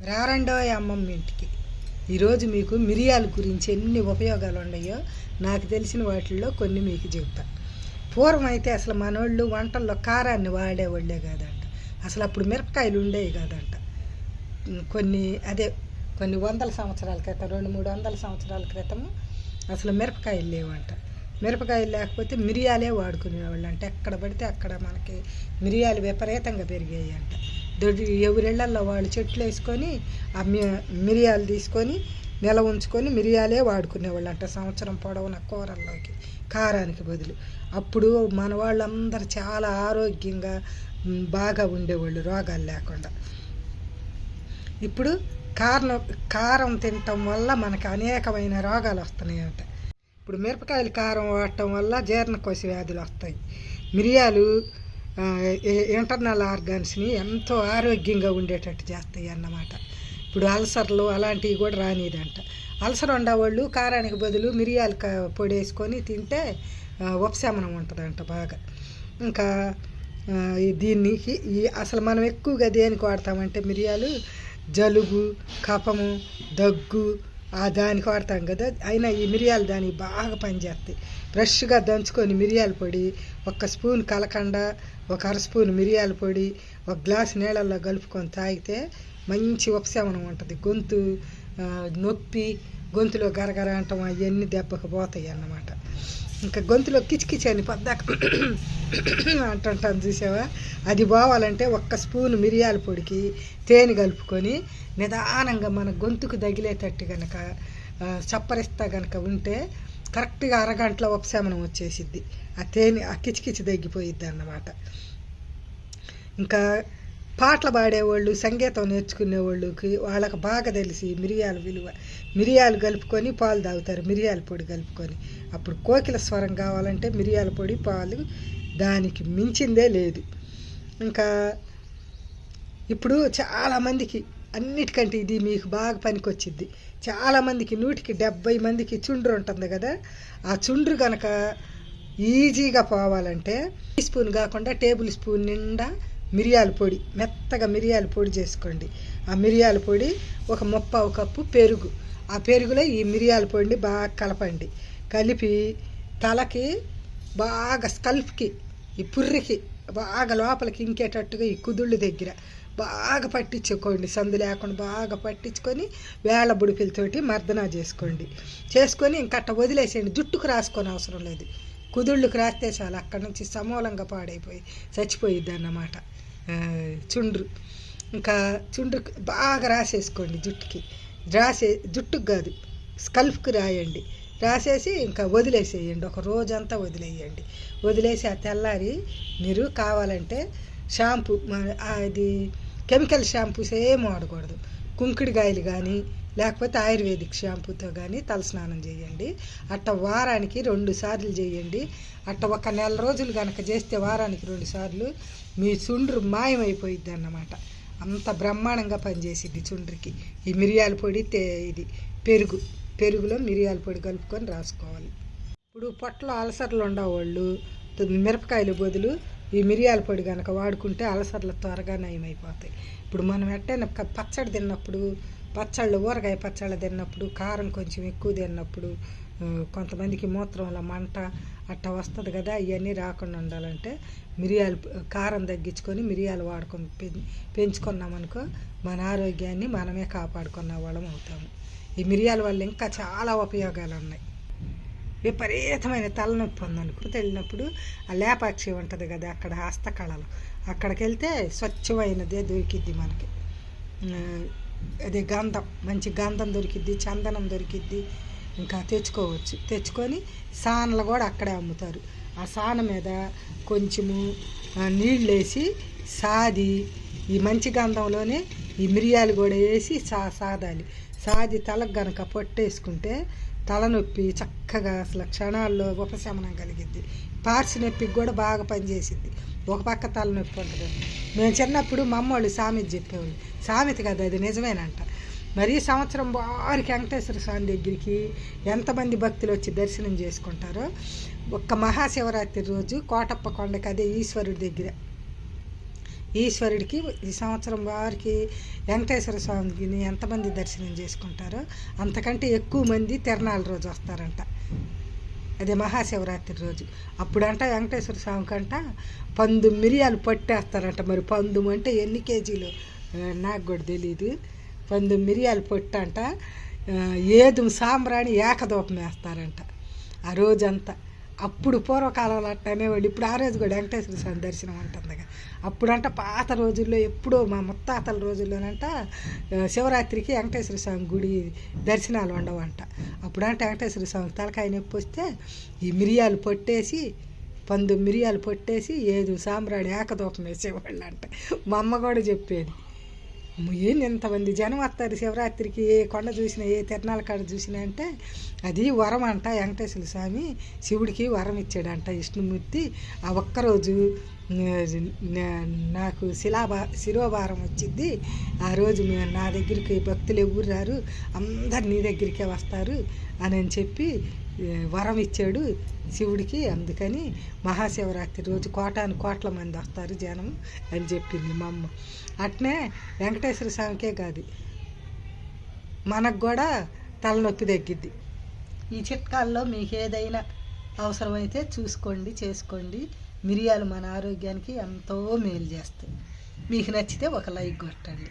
రారండో అమ్మమ్మ ఇంటికి. ఈరోజు మీకు మిరియాల గురించి ఎన్ని ఉపయోగాలు ఉన్నాయో నాకు తెలిసిన వాటిల్లో కొన్ని మీకు చెప్తాను పూర్వం అయితే అసలు మనోళ్ళు వంటల్లో కారాన్ని వాడేవాళ్ళే కాదంట. అసలు అప్పుడు మిరపకాయలు ఉండేవి కాదంట. కొన్ని అదే కొన్ని వందల సంవత్సరాల క్రితం రెండు మూడు వందల సంవత్సరాల క్రితం అసలు మిరపకాయలు లేవంట. మిరపకాయలు లేకపోతే మిరియాలే వాడుకునేవాళ్ళు అంటే ఎక్కడ పడితే అక్కడ మనకి మిరియాలు విపరీతంగా పెరిగాయి అంట దొడ్డి ఎవరిళ్ళల్లో వాళ్ళు చెట్లు వేసుకొని ఆ మిరియాలు తీసుకొని నెల ఉంచుకొని మిరియాలే వాడుకునేవాళ్ళు అంట సంవత్సరం పొడవున కూరల్లోకి కారానికి బదులు. అప్పుడు మన వాళ్ళందరూ చాలా ఆరోగ్యంగా బాగా ఉండేవాళ్ళు రోగాలు లేకుండా. ఇప్పుడు కారణం కారం తినటం వల్ల మనకు అనేకమైన రోగాలు వస్తున్నాయంట. ఇప్పుడు మిరపకాయలు కారం వాడటం వల్ల జీర్ణకోశ వ్యాధులు వస్తాయి. మిరియాలు ఇంటర్నల్ ఆర్గాన్స్ని ఎంతో ఆరోగ్యంగా ఉండేటట్టు చేస్తాయి అన్నమాట. ఇప్పుడు అల్సర్లు అలాంటివి కూడా రానిదంట. అల్సర్ ఉండేవాళ్ళు కారానికి బదులు మిరియాలు పొడి వేసుకొని తింటే ఉపశమనం ఉంటుందంట బాగా. ఇంకా దీనికి ఈ అసలు మనం ఎక్కువగా దేనికి వాడతామంటే మిరియాలు జలుబు కఫము దగ్గు దానికి వాడతాం కదా. అయినా ఈ మిరియాలు దానికి బాగా పనిచేస్తాయి. ఫ్రెష్గా దంచుకొని మిరియాల పొడి ఒక స్పూన్ కలకండ ఒక అర స్పూన్ మిరియాల పొడి ఒక గ్లాస్ నీళ్ళల్లో కలుపుకొని తాగితే మంచి ఉపశమనం ఉంటుంది. గొంతు నొప్పి గొంతులో గరగర అంటాం అవన్నీ దెబ్బకు పోతాయి అన్నమాట. ఇంకా గొంతులో కిచకిచ అని పద్దాక అంటుంటాను చూసావా? అది పోవాలంటే ఒక్క స్పూన్ మిరియాల పొడికి తేనె కలుపుకొని నిదానంగా మన గొంతుకు తగిలేటట్టు కనుక చప్పరిస్తా కనుక ఉంటే కరెక్ట్గా అరగంటలో ఉపశమనం వచ్చేసిద్ది. ఆ తేనె ఆ కిచకిచి తగ్గిపోయిద్ది అన్నమాట ఇంకా పాటలు పాడేవాళ్ళు సంగీతం నేర్చుకునే వాళ్ళకి వాళ్ళకి బాగా తెలిసి మిరియాల విలువ. మిరియాలు కలుపుకొని పాలు తాగుతారు మిరియాల పొడి కలుపుకొని. అప్పుడు కోకిల స్వరం కావాలంటే మిరియాల పొడి పాలు దానికి మించిందే లేదు. ఇంకా ఇప్పుడు చాలామందికి అన్నిటికంటే ఇది మీకు బాగా పనికొచ్చిద్ది. చాలామందికి నూటికి డెబ్బై మందికి చుండ్రు ఉంటుంది కదా. ఆ చుండ్రు కనుక ఈజీగా పోవాలంటే టీ స్పూన్ కాకుండా టేబుల్ స్పూన్ నిండా మిరియాల పొడి మెత్తగా మిరియాల పొడి చేసుకోండి. ఆ మిరియాల పొడి ఒక ముప్పావు కప్పు పెరుగు. ఆ పెరుగులో ఈ మిరియాల పొడిని బాగా కలపండి. కలిపి తలకి బాగా స్కల్ఫ్కి ఈ పుర్రికి బాగా లోపలికి ఇంకేటట్టుగా ఈ కుదుళ్ళు దగ్గర బాగా పట్టించుకోండి. సందు లేకుండా బాగా పట్టించుకొని వేళ బుడిపిలతోటి మర్దన చేసుకోండి. చేసుకొని ఇంకట్ట వదిలేసేయండి. జుట్టుకు రాసుకొని అవసరం లేదు. కుదుళ్ళుకు రాస్తే చాలు. అక్కడి నుంచి సమూలంగా పాడైపోయి చచ్చిపోయిద్ది అన్నమాట చుండ్రు. ఇంకా చుండ్రు బాగా రాసేసుకోండి జుట్టుకి. రాసే జుట్టుకు కాదు స్కల్ఫ్కి రాయండి. రాసేసి ఇంకా వదిలేసేయండి ఒక రోజంతా వదిలేయండి. వదిలేసి ఆ తెల్లారి మీరు కావాలంటే షాంపూ అది కెమికల్ షాంపూస్ ఏం వాడకూడదు. కుంకుడుగాయలు కానీ లేకపోతే ఆయుర్వేదిక్ షాంపూతో కానీ తలస్నానం చేయండి. అట్ట వారానికి రెండు సార్లు చేయండి. అట్ట ఒక నెల రోజులు కనుక చేస్తే వారానికి రెండు సార్లు మీ చుండ్రు మాయమైపోయిద్ది అన్నమాట. అంత బ్రహ్మాండంగా పనిచేసిద్ది చుండ్రికి. ఈ మిరియాల పొడి తే ఇది పెరుగు. పెరుగులో మిరియాల పొడి కలుపుకొని రాసుకోవాలి. ఇప్పుడు పొట్టలో అలసర్లు ఉండేవాళ్ళు మిరపకాయల బదులు ఈ మిరియాల పొడి కనుక వాడుకుంటే అలసర్లు త్వరగా నయమైపోతాయి. ఇప్పుడు మనం ఎట్టైనా పచ్చడి తిన్నప్పుడు పచ్చళ్ళు ఊరగాయ పచ్చళ్ళు తిన్నప్పుడు కారం కొంచెం ఎక్కువ తిన్నప్పుడు కొంతమందికి మూత్రంలో మంట అట్ట వస్తుంది కదా ఇవన్నీ రాకుండా ఉండాలంటే మిరియాలు కారం తగ్గించుకొని మిరియాలు వాడుకొని పెంచుకున్నామనుకో మన ఆరోగ్యాన్ని మనమే కాపాడుకున్న వాళ్ళం అవుతాము. ఈ మిరియాల వల్ల ఇంకా చాలా ఉపయోగాలు ఉన్నాయి. విపరీతమైన తలనొప్పి ఉందనుకో వెళ్ళినప్పుడు ఆ లేపాక్షి ఉంటుంది కదా అక్కడ హస్తకళలు. అక్కడికి వెళ్తే స్వచ్ఛమైనదే దొరికిద్ది మనకి. అదే గంధం మంచి గంధం దొరికిద్ది చందనం దొరికిద్ది. ఇంకా తెచ్చుకోవచ్చు. తెచ్చుకొని సానలు కూడా అక్కడే అమ్ముతారు. ఆ సాన మీద కొంచెము నీళ్ళు వేసి సాది ఈ మంచి గంధంలోనే ఈ మిరియాలు కూడా వేసి సా సాదాలి. సాది తలకు గనక పొట్టేసుకుంటే తలనొప్పి చక్కగా అసలు క్షణాల్లో ఉపశమనం కలిగిద్ది. పార్సి నొప్పికి కూడా బాగా పనిచేసిద్ది. ఒక పక్క తలనొప్పి ఉంటుంది. మేము చిన్నప్పుడు మా అమ్మోళ్ళు సామెత చెప్పేవాళ్ళు. సామెత కదా అది నిజమేనంట. మరి సంవత్సరం వారికి వెంకటేశ్వర స్వామి దగ్గరికి ఎంతమంది భక్తులు వచ్చి దర్శనం చేసుకుంటారో ఒక్క మహాశివరాత్రి రోజు కోటప్ప కొండకి అదే ఈశ్వరుడి దగ్గర. ఈశ్వరుడికి ఈ సంవత్సరం వారికి వెంకటేశ్వర స్వామిని ఎంతమంది దర్శనం చేసుకుంటారో అంతకంటే ఎక్కువ మంది తిరణాల రోజు వస్తారంట. అదే మహాశివరాత్రి రోజు. అప్పుడంట వెంకటేశ్వర స్వామి కంట పందు మిరియాలు పట్టేస్తారంట మరి. పందు అంటే ఎన్ని కేజీలు? నాకు కూడా తెలియదు పందు మిరియాలు పొట్టంట. ఏదు సాంబ్రాణి ఏకదూపం వేస్తారంట ఆ రోజంతా. అప్పుడు పూర్వకాలంలో అట్ట ఇప్పుడు ఆ రోజు కూడా వెంకటేశ్వర స్వామి దర్శనం ఉంటుందిగా అప్పుడంట పాత రోజుల్లో ఎప్పుడో మా ముత్తాతల రోజుల్లోనంట శివరాత్రికి వెంకటేశ్వర స్వామి గుడి దర్శనాలు ఉండవంట. అప్పుడంట వెంకటేశ్వర స్వామి తలకాయ నొప్పి వస్తే ఈ మిరియాలు పొట్టేసి పందు మిరియాలు పొట్టేసి ఏదు సాంబ్రాణి ఏకదూపం వేసేవాళ్ళు అంట మా అమ్మ కూడా చెప్పేది. ఏంది ఎంతమంది జనం వస్తారు శివరాత్రికి? ఏ కొండ చూసినా ఏ తిరణాల కాడ చూసినా అంటే అది వరం అంట వెంకటేశ్వర స్వామి శివుడికి వరం ఇచ్చాడంట విష్ణుమూర్తి. ఆ ఒక్కరోజు నాకు శిలాభా శిరోభారం వచ్చింది ఆ రోజు నా దగ్గరికి భక్తులు ఎవరు రారు? అందరు నీ దగ్గరికే వస్తారు అని అని చెప్పి వరం ఇచ్చాడు శివుడికి. అందుకని మహాశివరాత్రి రోజు కోటాను కోట్ల మంది వస్తారు జనం అని చెప్పింది మా అమ్మ. అట్నే వెంకటేశ్వర స్వామికే కాదు మనకు కూడా తలనొప్పి తగ్గిద్ది. ఈ చిట్కాల్లో మీకు ఏదైనా అవసరమైతే చూసుకోండి చేసుకోండి. మిరియాలు మన ఆరోగ్యానికి ఎంతో మేలు చేస్తాయి. మీకు నచ్చితే ఒక లైక్ కొట్టండి.